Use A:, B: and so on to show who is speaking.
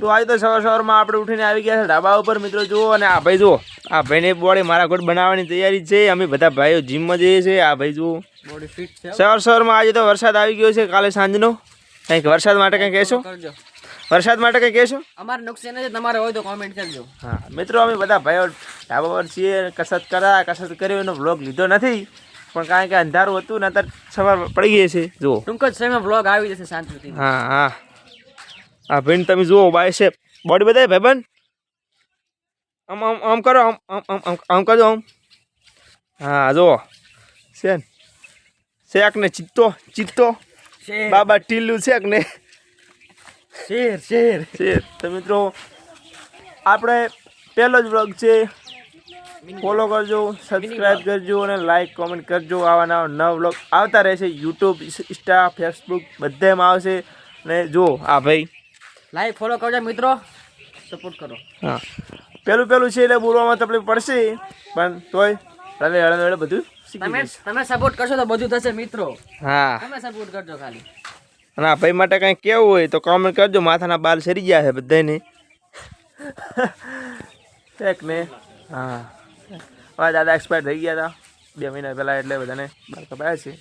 A: તો આજે તો સવાર સવારમાં આપણે ઉઠીને આવી ગયા છે ઢાબા ઉપર. મિત્રો જુઓ અને આ ભાઈ જુઓ. આ ભાઈને બોડી મારા ગોળ બનાવવાની તૈયારી છે. અમે બધા ભાઈઓ જીમમાં જઈએ છીએ. આ ભાઈ જુઓ.
B: બોડી ફિટ છે.
A: સવાર સવારમાં આજે તો વરસાદ આવી ગયો છે કાલે સાંજનો. કંઈક વરસાદ માટે કંઈ કહેશો? વરસાદ માટે કંઈ કહેશો?
B: અમારે નુકસાન છે. તમારે હોય તો કોમેન્ટ કરજો.
A: હા મિત્રો અમે બધા ભાઈઓ ઢાબા પર છીએ. કસરત કરા કસરત કર્યો એનો બ્લોગ લીધો નથી. પણ કારણ કે અંધારું હતું ને અત્યારે સવાર પડી ગઈ છે. જુઓ.
B: ટૂંક જ સમયમાં બ્લોગ આવી જશે શાંતિથી
A: હા હા. આ ભાઈને તમે જુઓ બાયસેપ બોડી બતાવે ભાઈબંધ? આમ આમ આમ કરો આમ આમ આમ આમ આમ કરજો આમ. હા જુઓ. છે ને? શેક ને ચિત્તો ચિત્તો. બાબા ટીલું શેક ને?
B: શેર શેર.
A: શેર. તો મિત્રો આપણે પહેલો જ વ્લોગ છે. ફોલો કરજો સબસ્ક્રાઈબ કરજો અને લાઈક કોમેન્ટ કરજો. આવા નવા નવા વ્લોગ આવતા રહેશે. યુટ્યુબ ઇન્સ્ટા ફેસબુક બધામાં આવશે. અને જો આ ભાઈ
B: લાઈક ફોલો કરજો મિત્રો. સપોર્ટ કરો.
A: હા. પેલું પેલું છે એટલે બોલવામાં તકલીફ પડશે. પણ તોય રડે રડે રડે બધું
B: તમે તમે સપોર્ટ કરશો તો બધું થશે મિત્રો.
A: હા.
B: તમે સપોર્ટ કરજો ખાલી.
A: અને આ ભાઈ માટે કંઈ કેવું હોય તો કોમેન્ટ કરજો. માથાના બાલ સરી ગયા છે બધાને એક ને. હા. મારા દાદા એક્સપાયર થઈ ગયા હતા. બે મહિના પહેલાં એટલે બધાને બાર કપાયા છે.